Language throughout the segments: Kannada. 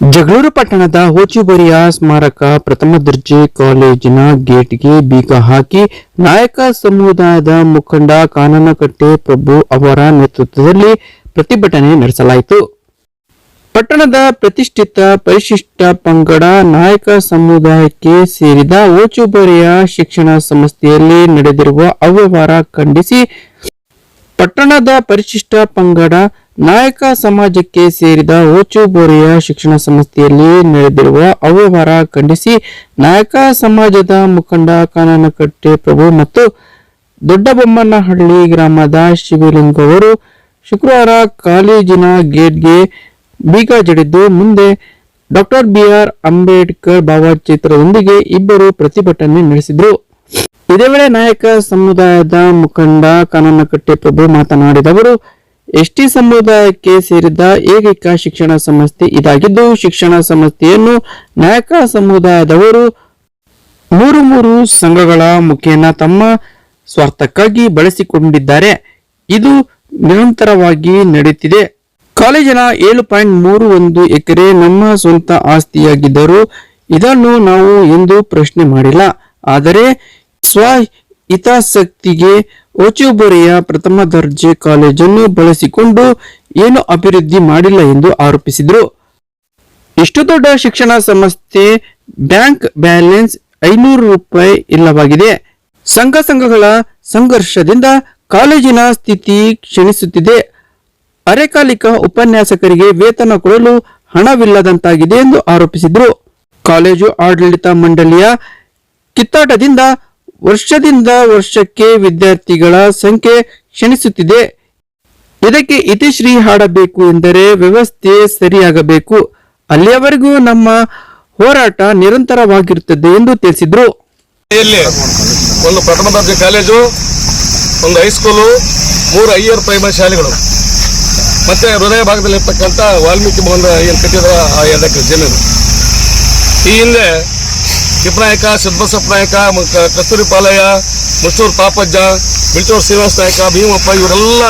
ಜಗಳೂರು ಪಟ್ಟಣದ ಹೋಚುಬರಿಯ ಸ್ಮಾರಕ ಪ್ರಥಮ ದರ್ಜೆ ಕಾಲೇಜಿನ ಗೇಟ್ಗೆ ಬೀಗ ಹಾಕಿ ನಾಯಕ ಸಮುದಾಯದ ಮುಖಂಡ ಕಾನನಕಟ್ಟೆ ಪ್ರಭು ಅವರ ನೇತೃತ್ವದಲ್ಲಿ ಪ್ರತಿಭಟನೆ ನಡೆಸಲಾಯಿತು. ಪಟ್ಟಣದ ಪ್ರತಿಷ್ಠಿತ ಪರಿಶಿಷ್ಟ ಪಂಗಡ ನಾಯಕ ಸಮುದಾಯಕ್ಕೆ ಸೇರಿದ ಓಚುಬರಿಯ ಶಿಕ್ಷಣ ಸಂಸ್ಥೆಯಲ್ಲಿ ನಡೆದಿರುವ ಅವ್ಯವಹಾರ ಖಂಡಿಸಿ ಪಟ್ಟಣದ ಪರಿಶಿಷ್ಟ ಪಂಗಡ ನಾಯಕ ಸಮಾಜಕ್ಕೆ ಸೇರಿದ ಓಚುಬೋರೆಯ ಶಿಕ್ಷಣ ಸಂಸ್ಥೆಯಲ್ಲಿ ನಡೆದಿರುವ ಅವ್ಯವಹಾರ ಖಂಡಿಸಿ ನಾಯಕ ಸಮಾಜದ ಮುಖಂಡ ಕಾನನಕಟ್ಟೆ ಪ್ರಭು ಮತ್ತು ದೊಡ್ಡಬೊಮ್ಮನಹಳ್ಳಿ ಗ್ರಾಮದ ಶಿವಲಿಂಗ ಅವರು ಶುಕ್ರವಾರ ಕಾಲೇಜಿನ ಗೇಟ್ಗೆ ಬೀಗ ಜಡಿದ್ದು ಮುಂದೆ ಡಾಕ್ಟರ್ ಬಿಆರ್ ಅಂಬೇಡ್ಕರ್ ಭಾವಚಿತ್ರದೊಂದಿಗೆ ಇಬ್ಬರು ಪ್ರತಿಭಟನೆ ನಡೆಸಿದರು. ಇದೇ ವೇಳೆ ನಾಯಕ ಸಮುದಾಯದ ಮುಖಂಡ ಕಾನನಕಟ್ಟೆ ಪ್ರಭು ಮಾತನಾಡಿದವರು ಎಸ್ಟಿ ಸಮುದಾಯಕ್ಕೆ ಸೇರಿದ ಏಕೈಕ ಶಿಕ್ಷಣ ಸಂಸ್ಥೆ ಇದಾಗಿದ್ದು, ಶಿಕ್ಷಣ ಸಂಸ್ಥೆಯನ್ನು ನಾಯಕ ಸಮುದಾಯದವರು ಮೂರು ಮೂರು ಸಂಘಗಳ ಮುಖೇನ ತಮ್ಮ ಸ್ವಾರ್ಥಕ್ಕಾಗಿ ಬಳಸಿಕೊಂಡಿದ್ದಾರೆ. ಇದು ನಿರಂತರವಾಗಿ ನಡೆಯುತ್ತಿದೆ. ಕಾಲೇಜಿನ ಏಳು ಪಾಯಿಂಟ್ ಮೂರು ಒಂದು ಎಕರೆ ನಮ್ಮ ಸ್ವಂತ ಆಸ್ತಿಯಾಗಿದ್ದರೂ ಇದನ್ನು ನಾವು ಎಂದು ಪ್ರಶ್ನೆ ಮಾಡಿಲ್ಲ. ಆದರೆ ಸ್ವ ಹಿತಾಸಕ್ತಿಗೆ ಓಚುಬೊರೆಯ ಪ್ರಥಮ ದರ್ಜೆ ಕಾಲೇಜನ್ನು ಬಳಸಿಕೊಂಡು ಏನು ಅಭಿವೃದ್ಧಿ ಮಾಡಿಲ್ಲ ಎಂದು ಆರೋಪಿಸಿದರು. ಇಷ್ಟು ದೊಡ್ಡ ಶಿಕ್ಷಣ ಸಂಸ್ಥೆ ಬ್ಯಾಂಕ್ ಬ್ಯಾಲೆನ್ಸ್ ಐನೂರು ರೂಪಾಯಿ ಇಲ್ಲವಾಗಿದೆ. ಸಂಘ ಸಂಘಗಳ ಸಂಘರ್ಷದಿಂದ ಕಾಲೇಜಿನ ಸ್ಥಿತಿ ಕ್ಷೀಣಿಸುತ್ತಿದೆ. ಅರೆಕಾಲಿಕ ಉಪನ್ಯಾಸಕರಿಗೆ ವೇತನ ಕೊಡಲು ಹಣವಿಲ್ಲದಂತಾಗಿದೆ ಎಂದು ಆರೋಪಿಸಿದರು. ಕಾಲೇಜು ಆಡಳಿತ ಮಂಡಳಿಯ ಕಿತ್ತಾಟದಿಂದ ವರ್ಷದಿಂದ ವರ್ಷಕ್ಕೆ ವಿದ್ಯಾರ್ಥಿಗಳ ಸಂಖ್ಯೆ ಕ್ಷಣಿಸುತ್ತಿದೆ. ಇದಕ್ಕೆ ಇತಿಶ್ರೀ ಹಾಡಬೇಕು ಎಂದರೆ ವ್ಯವಸ್ಥೆ ಸರಿಯಾಗಬೇಕು. ಅಲ್ಲಿಯವರೆಗೂ ನಮ್ಮ ಹೋರಾಟ ನಿರಂತರವಾಗಿರುತ್ತದೆ ಎಂದು ತಿಳಿಸಿದರು. ಒಂದು ಪ್ರಥಮ ದರ್ಜೆ ಕಾಲೇಜು, ಒಂದು ಹೈಸ್ಕೂಲು ಮೂರು ಹೈಯರ್ ಪ್ರೈಮರಿ ಶಾಲೆಗಳು. ಮತ್ತೆ ಹೃದಯ ಭಾಗದಲ್ಲಿ ಇರ್ತಕ್ಕಂಥ ವಾಲ್ಮೀಕಿ ಭವನ ಏನು ಕಟ್ಟಿದ ಆ ಜಮೀನು ಈ ಹಿಂದೆ ಕಿಪ್ನಾಯಕ ಸಿದ್ದಬಸಪ್ಪ ನಾಯಕ ಕಸ್ತೂರಿ ಪಾಲಯ್ಯ ಮುಚ್ಚೂರು ಪಾಪಜ್ಜ ಬಿಳ್ಚೂರು ಶ್ರೀನಿವಾಸ ನಾಯಕ ಭೀಮಪ್ಪ ಇವರೆಲ್ಲ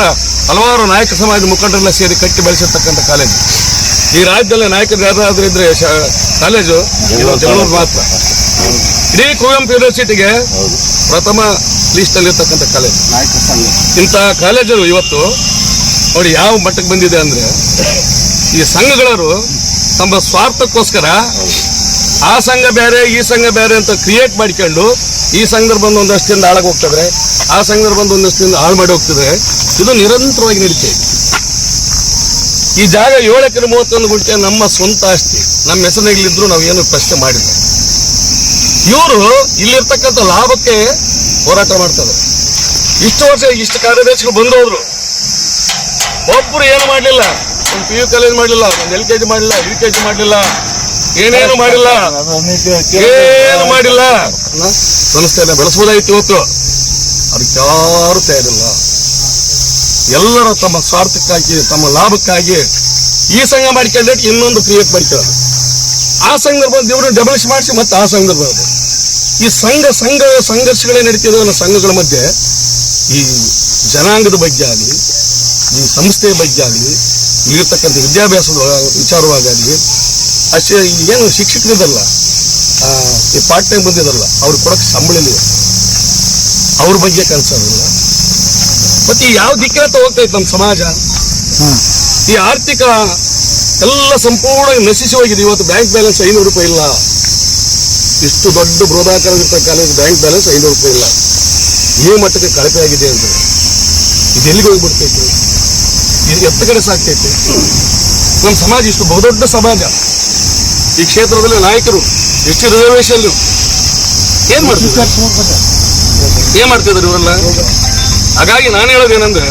ಹಲವಾರು ನಾಯಕ ಸಮಾಜದ ಮುಖಂಡರನ್ನ ಸೇರಿ ಕಟ್ಟಿ ಬೆಳೆಸಿರ್ತಕ್ಕಂಥ ಕಾಲೇಜು. ಈ ರಾಜ್ಯದಲ್ಲೇ ನಾಯಕರು ಯಾರಾದರೂ ಇದ್ರೆ ಕಾಲೇಜು ಜಗಳೂರು ಮಾತ್ರ. ಇಡೀ ಕುವೆಂಪು ಯೂನಿವರ್ಸಿಟಿಗೆ ಪ್ರಥಮ ಲಿಸ್ಟ್ ಇರ್ತಕ್ಕಂಥ ಕಾಲೇಜ್ ಇಂಥ ಕಾಲೇಜು ಇವತ್ತು ನೋಡಿ ಯಾವ ಮಟ್ಟಕ್ಕೆ ಬಂದಿದೆ ಅಂದ್ರೆ ಈ ಸಂಘಗಳವರು ತಮ್ಮ ಸ್ವಾರ್ಥಕ್ಕೋಸ್ಕರ ಆ ಸಂಘ ಬೇರೆ, ಈ ಸಂಘ ಬೇರೆ ಅಂತ ಕ್ರಿಯೇಟ್ ಮಾಡ್ಕೊಂಡು ಈ ಸಂಘದಲ್ಲಿ ಬಂದು ಒಂದಷ್ಟಿಂದ ಹಾಳಾಗಿ ಹೋಗ್ತದ್ರೆ, ಆ ಸಂಘದಲ್ಲಿ ಬಂದು ಒಂದಷ್ಟಿಂದ ಹಾಳು ಮಾಡಿ ಹೋಗ್ತದೆ ಇದು ನಿರಂತರವಾಗಿ ನಡೀತಾ ಈ ಜಾಗ ಏಳು ಎಕರೆ ಮೂವತ್ತೊಂದು ಗುಂಟೆ ನಮ್ಮ ಸ್ವಂತ ಆಸ್ತಿ. ನಮ್ಮ ಹೆಸರಿನಲ್ಲಿದ್ರು ನಾವು ಏನು ಪ್ರಶ್ನೆ ಮಾಡಿಲ್ಲ. ಇವರು ಇಲ್ಲಿರ್ತಕ್ಕಂಥ ಲಾಭಕ್ಕೆ ಹೋರಾಟ ಮಾಡ್ತಾರೆ. ಇಷ್ಟು ವರ್ಷ ಇಷ್ಟು ಕಾರ್ಯದರ್ಶಿಗಳು ಬಂದು ಹೋದ್ರು ಒಬ್ಬರು ಏನು ಮಾಡಲಿಲ್ಲ? ಒಂದು ಪಿ ಯು ಕಾಲೇಜ್ ಮಾಡಲಿಲ್ಲ, ಒಂದು ಎಲ್ ಕೆ ಜಿ ಮಾಡಲಿಲ್ಲ ಯು ಕೆ ಜಿ ಮಾಡಲಿಲ್ಲ. ಏನೇನು ಮಾಡಿಲ್ಲ? ಏನು ಮಾಡಿಲ್ಲ? ಸಂಸ್ಥೆಯನ್ನ ಬೆಳೆಸಬಹುದಾಗಿತ್ತು ಇವತ್ತು. ಅದಕ್ಕೆ ಯಾರು ತಯಾರಿಲ್ಲ. ಎಲ್ಲರೂ ತಮ್ಮ ಸ್ವಾರ್ಥಕ್ಕಾಗಿ, ತಮ್ಮ ಲಾಭಕ್ಕಾಗಿ ಈ ಸಂಘ ಮಾಡ್ಕೊಂಡ್ರೆ ಇನ್ನೊಂದು ಕ್ರಿಯೇಟ್ ಮಾಡ್ಕೊಳ್ಳೋದು ಆ ಸಂಘ ಬಂದು ಇವರು ಡಬಲ್ಸ್ ಮಾಡಿಸಿ ಮತ್ತೆ ಆ ಸಂಘದ ಬರೋದು ಈ ಸಂಘ ಸಂಘ ಸಂಘರ್ಷಗಳೇ ಅನ್ನೋ ಸಂಘಗಳ ಮಧ್ಯೆ ಈ ಜನಾಂಗದ ಬಗ್ಗೆ ಆಗಲಿ ಈ ಸಂಸ್ಥೆಯ ಬಗ್ಗೆ ಆಗಲಿ ಇರ್ತಕ್ಕಂಥ ವಿದ್ಯಾಭ್ಯಾಸದ ವಿಚಾರವಾಗಲಿ ಅಷ್ಟೇ ಏನು ಶಿಕ್ಷಕರಿದಲ್ಲ ಈ ಪಾರ್ಟ್ ಟೈಮ್ ಬಂದಿದಲ್ಲ ಅವ್ರು ಕೊಡಕ್ಕೆ ಸಂಬಳ ಇಲ್ಲ ಅವ್ರ ಬಗ್ಗೆ ಕನ್ಸೋದಿಲ್ಲ ಮತ್ತೆ ಈ ಯಾವ ದಿಕ್ಕಿನತ್ತ ಹೋಗ್ತೈತೆ ಇತ್ತು ನಮ್ಮ ಸಮಾಜ ಈ ಆರ್ಥಿಕ ಎಲ್ಲ ಸಂಪೂರ್ಣ ನಶಿಸಿ ಹೋಗಿದೆ. ಇವತ್ತು ಬ್ಯಾಂಕ್ ಬ್ಯಾಲೆನ್ಸ್ ಐನೂರು ರೂಪಾಯಿ ಇಲ್ಲ. ಇಷ್ಟು ದೊಡ್ಡ ಬೃಹದಾಕಾರವಿರ್ತ ಕಾಲೇಜ್ ಬ್ಯಾಂಕ್ ಬ್ಯಾಲೆನ್ಸ್ ಐನೂರು ರೂಪಾಯಿ ಇಲ್ಲ. ಈ ಮಟ್ಟಕ್ಕೆ ಕಳಪೆ ಆಗಿದೆ ಅಂತ ಇದು ಎಲ್ಲಿಗೆ ಹೋಗ್ಬಿಡ್ತೈತೆ? ಇದು ಎತ್ತ ಕಡೆ ಸಾಕ್ತೈತೆ? ನಮ್ಮ ಸಮಾಜ ಇಷ್ಟು ಬಹುದೊಡ್ಡ ಸಮಾಜ. ಈ ಕ್ಷೇತ್ರದಲ್ಲಿ ನಾಯಕರು ಎಷ್ಟು ರಿಸರ್ವೇಶನ್ ಏನ್ ಮಾಡ್ತಿದ್ದಾರೆ? ಏನ್ ಮಾಡ್ತಿದ್ದಾರೆ ಇವರೆಲ್ಲ? ಹಾಗಾಗಿ ನಾನು ಹೇಳೋದೇನಂದ್ರೆ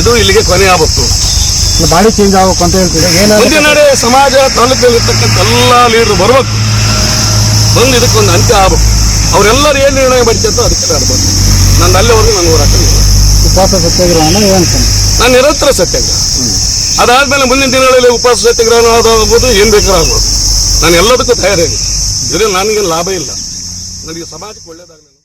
ಇದು ಇಲ್ಲಿಗೆ ಕೊನೆ ಆಗ್ಬೇಕು ಬಾಡಿ ಚೇಂಜ್ ಆಗಬೇಕು ಅಂತ ಹೇಳ್ತೀವಿ ಸಮಾಜ ತಾಲೂಕಲ್ಲಿರ್ತಕ್ಕಂಥ ಎಲ್ಲ ಲೀಡರ್ ಬರ್ಬೇಕು. ಬಂದು ಇದಕ್ಕೊಂದು ಅಂತ್ಯ ಆಗ್ಬೇಕು. ಅವರೆಲ್ಲರೂ ಏನು ನಿರ್ಣಯ ಬಡಿಸೋ ಅದಕ್ಕೆ ಆಡ್ಬೋದು ನಾನು ಅಲ್ಲಿವರೆಗೂ ನಾನು ಹೋರಾಟ. ಉಪವಾಸ ಸತ್ಯಾಗ್ರಹ ನಾನು ನಿರಂತರ ಸತ್ಯಾಗ್ರಹ. ಅದಾದ್ಮೇಲೆ ಮುಂದಿನ ದಿನಗಳಲ್ಲಿ ಉಪವಾಸ ಸತ್ಯಾಗ್ರಹ ಆಗ್ಬೋದು ಏನು ಬೇಕಾದ್ರೂ ಆಗ್ಬೋದು. ನಾನು ಎಲ್ಲದಕ್ಕೂ ತಯಾರಾಗಿ ನನಗೆ ಲಾಭ ಇಲ್ಲ. ನನಗೆ ಸಮಾಜಕ್ಕೆ ಒಳ್ಳೇದಾಗಲಿಲ್ಲ